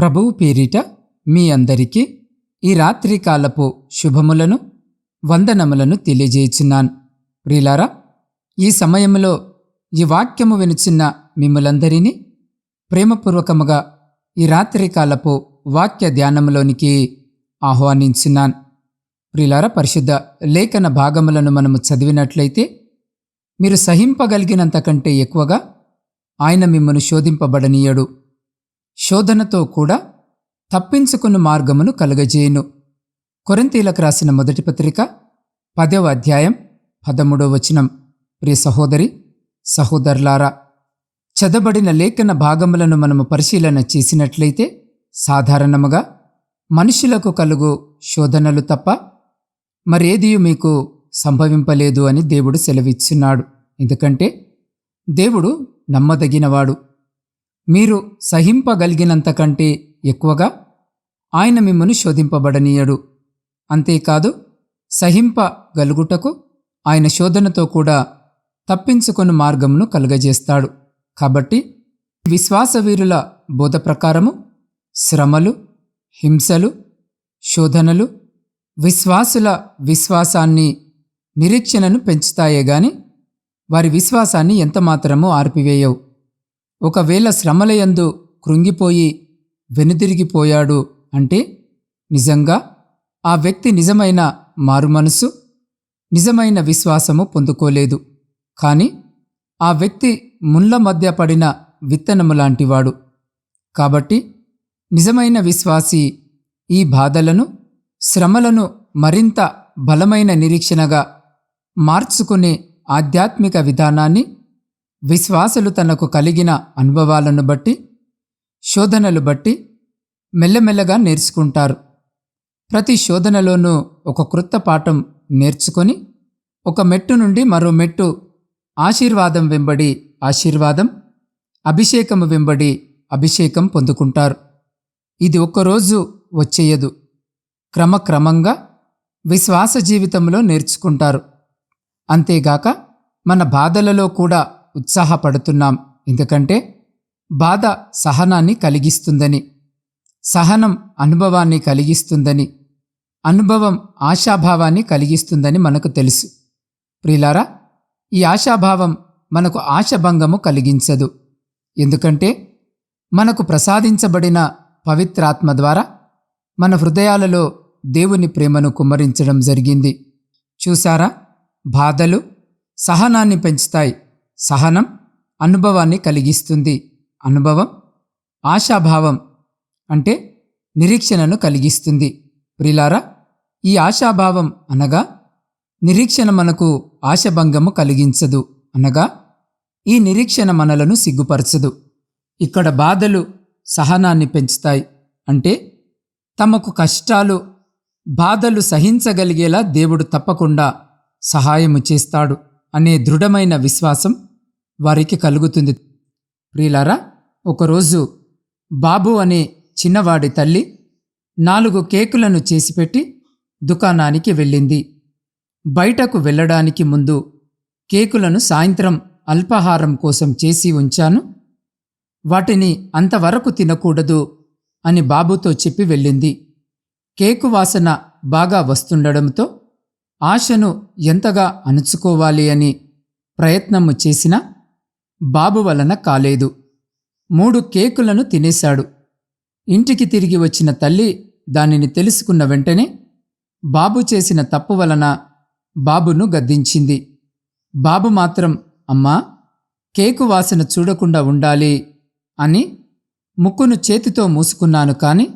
ప్రభువు పేరిట మీ అందరికీ ఈ రాత్రికాలపు శుభములను వందనములను తెలియజేయుచున్నాను. ప్రియులారా ఈ సమయంలో ఈ వాక్యము వినుచున్న మిమ్మలందరినీ ప్రేమపూర్వకముగా ఈ రాత్రికాలపు వాక్య ధ్యానములోనికి ఆహ్వానించున్నాను. ప్రిలార పరిశుద్ధ లేఖన భాగములను మనము చదివినట్లయితే మీరు సహింపగలిగినంతకంటే ఎక్కువగా ఆయన మిమ్మను శోధింపబడనీయడు. శోధనతో కూడా తప్పించుకున్న మార్గమును కలుగజేయును. కొరంతీలకు రాసిన మొదటి పత్రిక పదవ అధ్యాయం పదమూడవ వచనం. ప్రియ సహోదరి సహోదరులారా చదబడిన లేఖన భాగములను మనము పరిశీలన చేసినట్లయితే సాధారణముగా మనుషులకు కలుగు శోధనలు తప్ప మరేదీ మీకు సంభవింపలేదు అని దేవుడు సెలవిచ్చున్నాడు. ఎందుకంటే దేవుడు నమ్మదగినవాడు. మీరు సహింపగలిగినంతకంటే ఎక్కువగా ఆయన మిమ్మను శోధింపబడనీయడు. అంతేకాదు సహింపగలుగుటకు ఆయన శోధనతో కూడా తప్పించుకొని మార్గమును కలుగజేస్తాడు. కాబట్టి విశ్వాసవీరుల బోధ ప్రకారము శ్రమలు హింసలు శోధనలు విశ్వాసుల విశ్వాసాన్ని నిరీక్షణను పెంచుతాయే గాని వారి విశ్వాసాన్ని ఎంతమాత్రమూ ఆర్పివేయవు. ఒకవేళ శ్రమలయందు కృంగిపోయి వెనుదిరిగిపోయాడు అంటే నిజంగా ఆ వ్యక్తి నిజమైన మారుమనసు నిజమైన విశ్వాసము పొందుకోలేదు. కానీ ఆ వ్యక్తి ముళ్ళ మధ్య పడిన విత్తనము లాంటివాడు. కాబట్టి నిజమైన విశ్వాసి ఈ బాధలను శ్రమలను మరింత బలమైన నిరీక్షణగా మార్చుకునే ఆధ్యాత్మిక విధానాన్ని విశ్వాసులు తనకు కలిగిన అనుభవాలను బట్టి శోధనలు బట్టి మెల్లమెల్లగా నేర్చుకుంటారు. ప్రతి శోధనలోనూ ఒక క్రొత్త పాఠం నేర్చుకొని ఒక మెట్టు నుండి మరో మెట్టు ఆశీర్వాదం వెంబడి ఆశీర్వాదం అభిషేకము వెంబడి అభిషేకం పొందుకుంటారు. ఇది ఒక్కరోజు వచ్చేయదు. క్రమక్రమంగా విశ్వాస జీవితంలో నేర్చుకుంటారు. అంతేగాక మన బాధలలో కూడా ఉత్సాహపడుతున్నాం. ఎందుకంటే బాధ సహనాన్ని కలిగిస్తుందని సహనం అనుభవాన్ని కలిగిస్తుందని అనుభవం ఆశాభావాన్ని కలిగిస్తుందని మనకు తెలుసు. ప్రియులారా ఈ ఆశాభావం మనకు ఆశభంగము కలిగించదు. ఎందుకంటే మనకు ప్రసాదించబడిన పవిత్రాత్మ ద్వారా మన హృదయాలలో దేవుని ప్రేమను కుమ్మరించడం జరిగింది. చూసారా బాధలు సహనాన్ని పెంచుతాయి. సహనం అనుభవాన్ని కలిగిస్తుంది. అనుభవం ఆశాభావం అంటే నిరీక్షణను కలిగిస్తుంది. ప్రిలారా ఈ ఆశాభావం అనగా నిరీక్షణ మనకు ఆశభంగము కలిగించదు. అనగా ఈ నిరీక్షణ మనలను సిగ్గుపరచదు. ఇక్కడ బాధలు సహనాన్ని పెంచుతాయి. అంటే తమకు కష్టాలు బాధలు సహించగలిగేలా దేవుడు తప్పకుండా సహాయము చేస్తాడు అనే దృఢమైన విశ్వాసం వారికి కలుగుతుంది. ప్రియులారా ఒకరోజు బాబు అనే చిన్నవాడి తల్లి నాలుగు కేకులను చేసిపెట్టి దుకాణానికి వెళ్ళింది. బయటకు వెళ్ళడానికి ముందు కేకులను సాయంత్రం అల్పాహారం కోసం చేసి ఉంచాను. వాటిని అంతవరకు తినకూడదు అని బాబుతో చెప్పి వెళ్ళింది. కేకు వాసన బాగా వస్తుండడంతో ఆశను ఎంతగా అణుచుకోవాలి అని ప్రయత్నము చేసినా బాబు వలన కాలేదు. మూడు కేకులను తినేశాడు. ఇంటికి తిరిగి వచ్చిన తల్లి దానిని తెలుసుకున్న వెంటనే బాబు చేసిన తప్పు వలన బాబును గద్దించింది. బాబు మాత్రం అమ్మా కేకు వాసన చూడకుండా ఉండాలి అని ముక్కును చేతితో మూసుకున్నాను కాని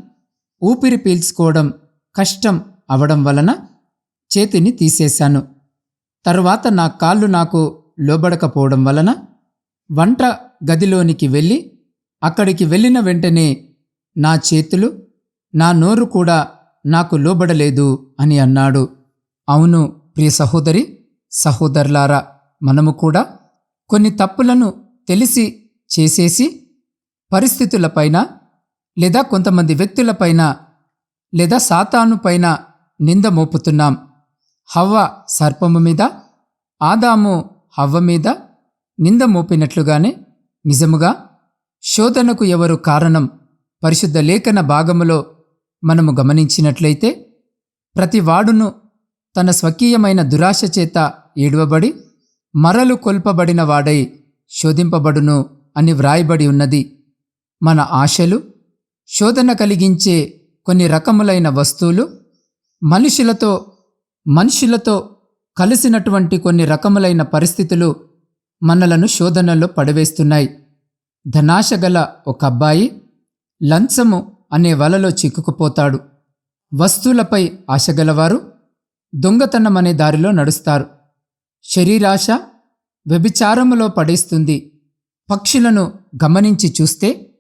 ఊపిరి పీల్చుకోవడం కష్టం అవడం వలన చేతిని తీసేశాను. తరువాత నా కాళ్ళు నాకు లోబడకపోవడం వలన వంట గదిలోనికి వెళ్ళి అక్కడికి వెళ్ళిన వెంటనే నా చేతులు నా నోరు కూడా నాకు లోబడలేదు అని అన్నాడు. అవును ప్రియ సహోదరి సహోదరులారా మనము కూడా కొన్ని తప్పులను తెలిసి చేసేసి పరిస్థితులపైన లేదా కొంతమంది వ్యక్తులపైన లేదా సాతాను పైన నింద మోపుతున్నాం. హవ్వ సర్పము మీద ఆదాము హవ్వ మీద నింద మోపినట్లుగానే నిజముగా శోధనకు ఎవరు కారణం పరిశుద్ధ లేఖన భాగములో మనము గమనించినట్లయితే ప్రతివాడును తన స్వకీయమైన దురాశ చేత ఏడవబడి మరలు కొల్పబడిన వాడై శోధింపబడును అని వ్రాయబడి ఉన్నది. మన ఆశలు శోధన కలిగించే కొన్ని రకములైన వస్తువులు మనుషులతో మనుషులతో కలిసినటువంటి కొన్ని రకములైన పరిస్థితులు మనలను శోధనలో పడవేస్తున్నాయి. ధనాశ గల ఒక అబ్బాయి లంచము అనే వలలో చిక్కుకుపోతాడు. వస్తువులపై ఆశగలవారు దొంగతనం అనే దారిలో నడుస్తారు. శరీరాశ వ్యభిచారములో పడేస్తుంది. పక్షులను గమనించి చూస్తే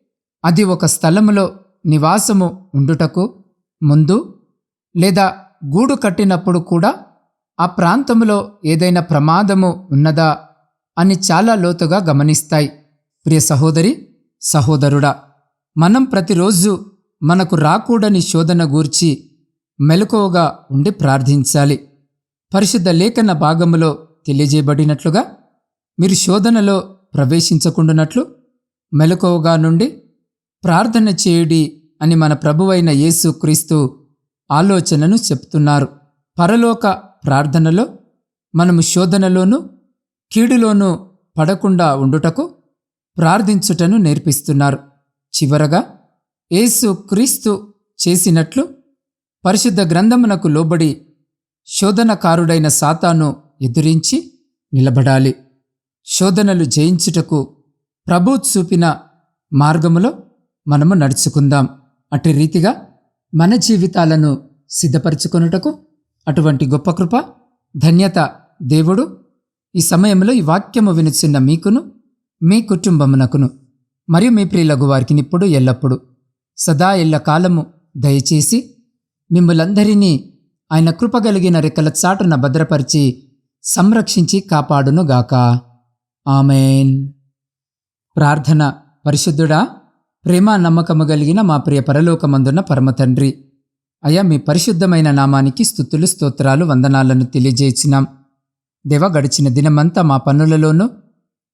అది ఒక స్థలములో నివాసము ఉండుటకు ముందు లేదా గూడు కట్టినప్పుడు కూడా ఆ ప్రాంతంలో ఏదైనా ప్రమాదము ఉన్నదా అని చాలా లోతుగా గమనిస్తాయి. ప్రియ సహోదరి సహోదరుడా మనం ప్రతిరోజు మనకు రాకూడని శోధన గూర్చి మెలకువగా ఉండి ప్రార్థించాలి. పరిశుద్ధ లేఖన భాగములో తెలియజేయబడినట్లుగా మీరు శోధనలో ప్రవేశించకుండానట్లు మెలకువగా నుండి ప్రార్థన చేయుడి అని మన ప్రభువైన యేసు క్రీస్తు ఆలోచనను చెప్తున్నారు. పరలోక ప్రార్థనలో మనము శోధనలోనూ కీడులోనూ పడకుండా ఉండుటకు ప్రార్థించుటను నేర్పిస్తున్నారు. చివరగా యేసు క్రీస్తు చేసినట్లు పరిశుద్ధ గ్రంథమునకు లోబడి శోధనకారుడైన సాతాను ఎదురించి నిలబడాలి. శోధనలు జయించుటకు ప్రభు చూపిన మార్గములో మనము నడుచుకుందాం. అటు రీతిగా మన జీవితాలను సిద్ధపరచుకొనుటకు అటువంటి గొప్ప కృప ధన్యత దేవుడు ఈ సమయంలో ఈ వాక్యము వినుచున్న మీకును మీ కుటుంబమునకును మరియు మీ ప్రియులగు వారికి ఇప్పుడు ఎల్లప్పుడు సదా ఎల్ల కాలము దయచేసి మిమ్మలందరినీ ఆయన కృపగలిగిన రెక్కల చాటున భద్రపరిచి సంరక్షించి కాపాడునుగాక. ఆమెన్. ప్రార్థన పరిశుద్ధుడా ప్రేమ నమ్మకము కలిగిన మా ప్రియ పరలోకమందున్న పరమతండ్రి అయ్యా మీ పరిశుద్ధమైన నామానికి స్థుతులు స్తోత్రాలు వందనాలను తెలియజేసినాం. దేవ గడిచిన దినమంతా మా పనులలోనూ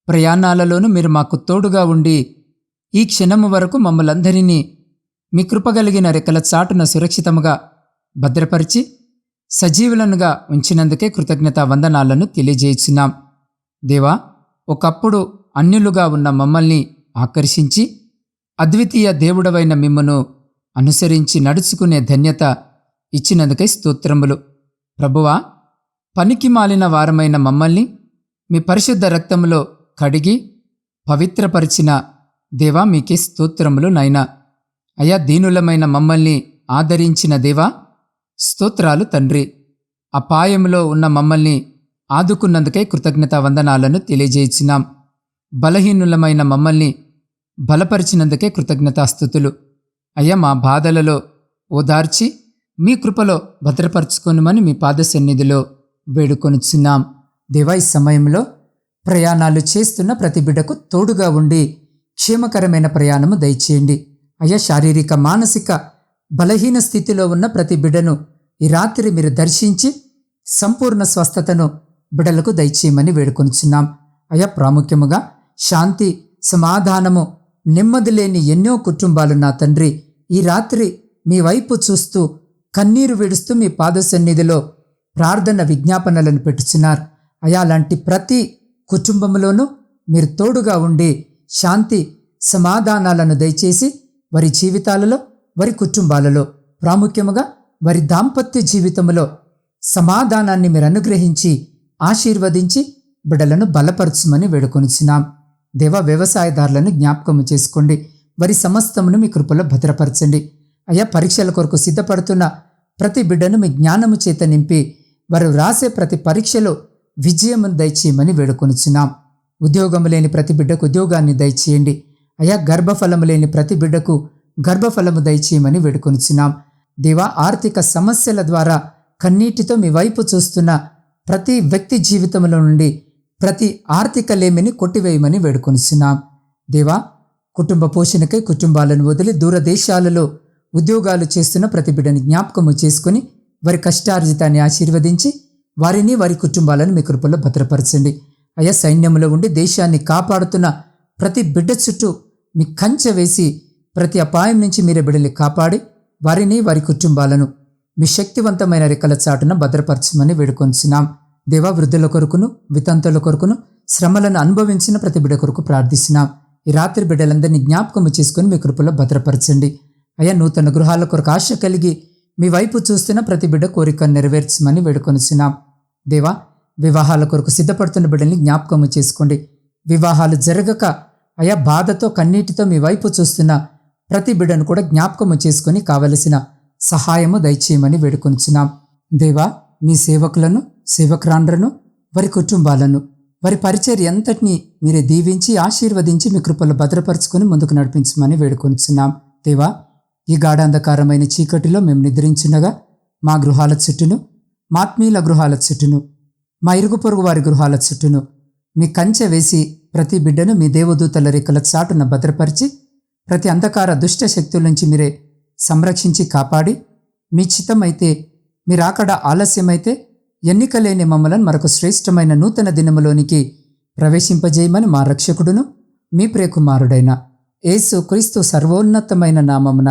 ప్రయాణాలలోనూ మీరు మాకు తోడుగా ఉండి ఈ క్షణము వరకు మమ్మలందరినీ మీ కృపగలిగిన రెక్కల చాటున సురక్షితముగా భద్రపరిచి సజీవులనుగా ఉంచినందుకే కృతజ్ఞత వందనాలను తెలియజేస్తున్నాం దేవా ఒకప్పుడు అన్యులుగా ఉన్న మమ్మల్ని ఆకర్షించి అద్వితీయ దేవుడవైన మిమ్మను అనుసరించి నడుచుకునే ధన్యత ఇచ్చినందుకై స్తోత్రములు. ప్రభువా పనికి మాలిన వారమైన మమ్మల్ని మీ పరిశుద్ధ రక్తములో కడిగి పవిత్రపరిచిన దేవా మీకే స్తోత్రములు నైనా అయా దీనులమైన మమ్మల్ని ఆదరించిన దేవా స్తోత్రాలు తండ్రి. అపాయంలో ఉన్న మమ్మల్ని ఆదుకున్నందుకే కృతజ్ఞత వందనాలను తెలియజేయించినాం బలహీనులమైన మమ్మల్ని బలపరిచినందుకే కృతజ్ఞతాస్థుతులు అయ్యా మా బాధలలో ఓదార్చి మీ కృపలో భద్రపరచుకొనుమని మీ పాద సన్నిధిలో వేడుకొనుచున్నాం. దివాయి సమయంలో ప్రయాణాలు చేస్తున్న ప్రతి బిడ్డకు తోడుగా ఉండి క్షేమకరమైన ప్రయాణము దయచేయండి. అయ్యా శారీరక మానసిక బలహీన స్థితిలో ఉన్న ప్రతి బిడ్డను ఈ రాత్రి మీరు దర్శించి సంపూర్ణ స్వస్థతను బిడలకు దయచేయమని వేడుకొనుచున్నాం. అయ్యా ప్రాముఖ్యముగా శాంతి సమాధానము నెమ్మది లేని ఎన్నో కుటుంబాలు నా తండ్రి. ఈ రాత్రి మీ వైపు చూస్తూ కన్నీరు విడుస్తూ మీ పాద సన్నిధిలో ప్రార్థన విజ్ఞాపనలను పెట్టుచున్నారు. అయా లాంటి ప్రతి కుటుంబంలోనూ మీరు తోడుగా ఉండి శాంతి సమాధానాలను దయచేసి వారి జీవితాలలో వారి కుటుంబాలలో ప్రాముఖ్యముగా వారి దాంపత్య జీవితంలో సమాధానాన్ని మీరు అనుగ్రహించి ఆశీర్వదించి బిడలను బలపరచుమని వేడుకొనిచున్నాం. దేవ వ్యవసాయదారులను జ్ఞాపకము చేసుకోండి. వారి సమస్తమును మీ కృపలో భద్రపరచండి. అయ్యా పరీక్షల కొరకు సిద్ధపడుతున్న ప్రతి బిడ్డను మీ జ్ఞానము చేత నింపి వారు రాసే ప్రతి పరీక్షలో విజయమును దయచేయమని వేడుకొనిచున్నాం. ఉద్యోగం లేని ప్రతి బిడ్డకు ఉద్యోగాన్ని దయచేయండి. అయా గర్భఫలము లేని ప్రతి బిడ్డకు గర్భఫలము దయచేయమని వేడుకొనిచున్నాం. దేవా ఆర్థిక సమస్యల ద్వారా కన్నీటితో మీ వైపు చూస్తున్న ప్రతి వ్యక్తి జీవితంలో నుండి ప్రతి ఆర్థిక లేమిని కొట్టివేయమని వేడుకొనిచున్నాం. దేవా కుటుంబ పోషణకై కుటుంబాలను వదిలి దూరదేశాలలో ఉద్యోగాలు చేస్తున్న ప్రతి బిడ్డని జ్ఞాపకము చేసుకుని వారి కష్టార్జితాన్ని ఆశీర్వదించి వారిని వారి కుటుంబాలను మీ కృపలో భద్రపరచండి. అయా సైన్యంలో ఉండి దేశాన్ని కాపాడుతున్న ప్రతి బిడ్డ చుట్టూ మీ కంచె వేసి ప్రతి అపాయం నుంచి మీరే బిడ్డల్ని కాపాడి వారిని వారి కుటుంబాలను మీ శక్తివంతమైన రెక్కల చాటున భద్రపరచమని వేడుకొంచున్నాం దేవా వృద్ధుల కొరకును వితంతుల కొరకును శ్రమలను అనుభవించిన ప్రతి బిడ్డ కొరకు ప్రార్థిస్తున్నాం. ఈ రాత్రి బిడ్డలందరినీ జ్ఞాపకము చేసుకుని మీ కృపలో భద్రపరచండి. అయ్యా నూతన గృహాల కొరకు ఆశ కలిగి మీ వైపు చూస్తున్న ప్రతి బిడ్డ కోరిక నెరవేర్చమని వేడుకొనిచున్నాం. దేవా వివాహాల కొరకు సిద్ధపడుతున్న బిడ్డల్ని జ్ఞాపకము చేసుకోండి. వివాహాలు జరగక అయా బాధతో కన్నీటితో మీ వైపు చూస్తున్న ప్రతి బిడ్డను కూడా జ్ఞాపకము చేసుకొని కావలసిన సహాయము దయచేయమని వేడుకొనిచున్నాం. దేవా మీ సేవకులను సేవకురాండ్రను వారి కుటుంబాలను వారి పరిచర్య ఎంతటిని మీరే దీవించి ఆశీర్వదించి మీ కృపలు భద్రపరుచుకొని ముందుకు నడిపించమని వేడుకొనిచున్నాం. దేవా ఈ గాఢాంధకారమైన చీకటిలో మేము నిద్రించుండగా మా గృహాల చుట్టూను మాత్మీయుల గృహాల చుట్టూను మా ఇరుగు పొరుగు వారి గృహాల చుట్టూను మీ కంచె వేసి ప్రతి బిడ్డను మీ దేవదూతల రెక్కల చాటున భద్రపరిచి ప్రతి అంధకార దుష్ట శక్తుల నుంచి మీరే సంరక్షించి కాపాడి మీ చిత్తమైతే మీరు ఆలస్యమైతే ఎన్నిక లేని మమ్మలను మరొక శ్రేష్టమైన నూతన దినములోనికి ప్రవేశింపజేయమని మా రక్షకుడును మీ ప్రియకుమారుడైన యేసు క్రీస్తు సర్వోన్నతమైన నామమున